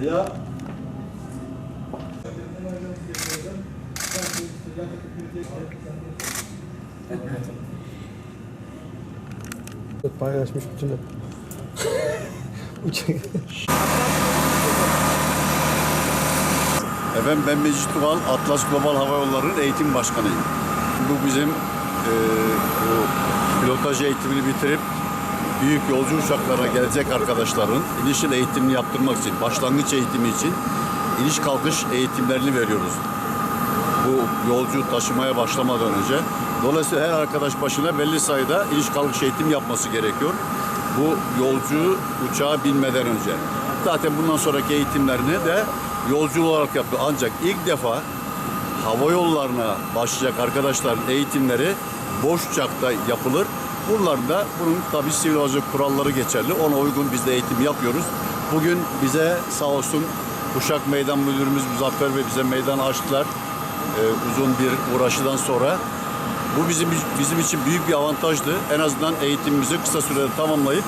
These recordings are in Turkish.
Ya Paylaşmış bütün Uçak. Efendim ben Mecit Tuval, Atlas Global Hava Yolları'nın eğitim başkanıyım. Bu bizim e, bu pilotaj eğitimini bitirip büyük yolcu uçaklara gelecek arkadaşların inişin eğitimini yaptırmak için, başlangıç eğitimi için iniş kalkış eğitimlerini veriyoruz. Bu yolcu taşımaya başlamadan önce. Dolayısıyla her arkadaş başına belli sayıda iniş kalkış eğitimi yapması gerekiyor. Bu yolcu uçağa binmeden önce. Zaten bundan sonraki eğitimlerini de yolcu olarak yapıyor. Ancak ilk defa hava yollarına başlayacak arkadaşların eğitimleri boş uçakta yapılır. Bunların da bunun tabii sivil havacılık kuralları geçerli. Ona uygun biz de eğitim yapıyoruz. Bugün bize sağ olsun Uşak Meydan Müdürümüz Muzaffer Bey bize meydan açtılar. Ee, uzun bir uğraşıdan sonra. Bu bizim bizim için büyük bir avantajdı. En azından eğitimimizi kısa sürede tamamlayıp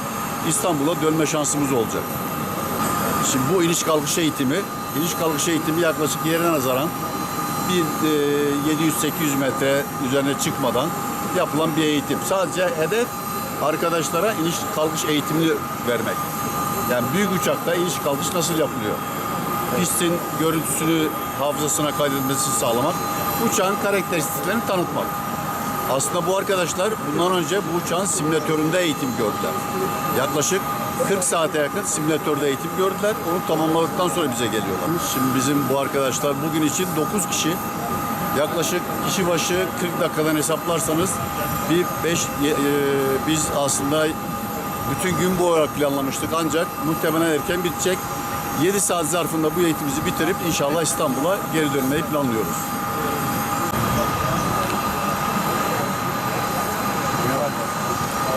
İstanbul'a dönme şansımız olacak. Şimdi bu iniş kalkış eğitimi, iniş kalkış eğitimi yaklaşık yerine nazaran bir e, 700-800 metre üzerine çıkmadan yapılan bir eğitim. Sadece hedef arkadaşlara iniş kalkış eğitimini vermek. Yani büyük uçakta iniş kalkış nasıl yapılıyor? Pistin görüntüsünü hafızasına kaydedilmesini sağlamak, uçağın karakteristiklerini tanıtmak. Aslında bu arkadaşlar bundan önce bu uçağın simülatöründe eğitim gördüler. Yaklaşık 40 saate yakın simülatörde eğitim gördüler. Onu tamamladıktan sonra bize geliyorlar. Şimdi bizim bu arkadaşlar bugün için 9 kişi. Yaklaşık kişi başı 40 dakikadan hesaplarsanız bir 5 biz aslında bütün gün bu olarak planlamıştık ancak muhtemelen erken bitecek. 7 saat zarfında bu eğitimimizi bitirip inşallah İstanbul'a geri dönmeyi planlıyoruz.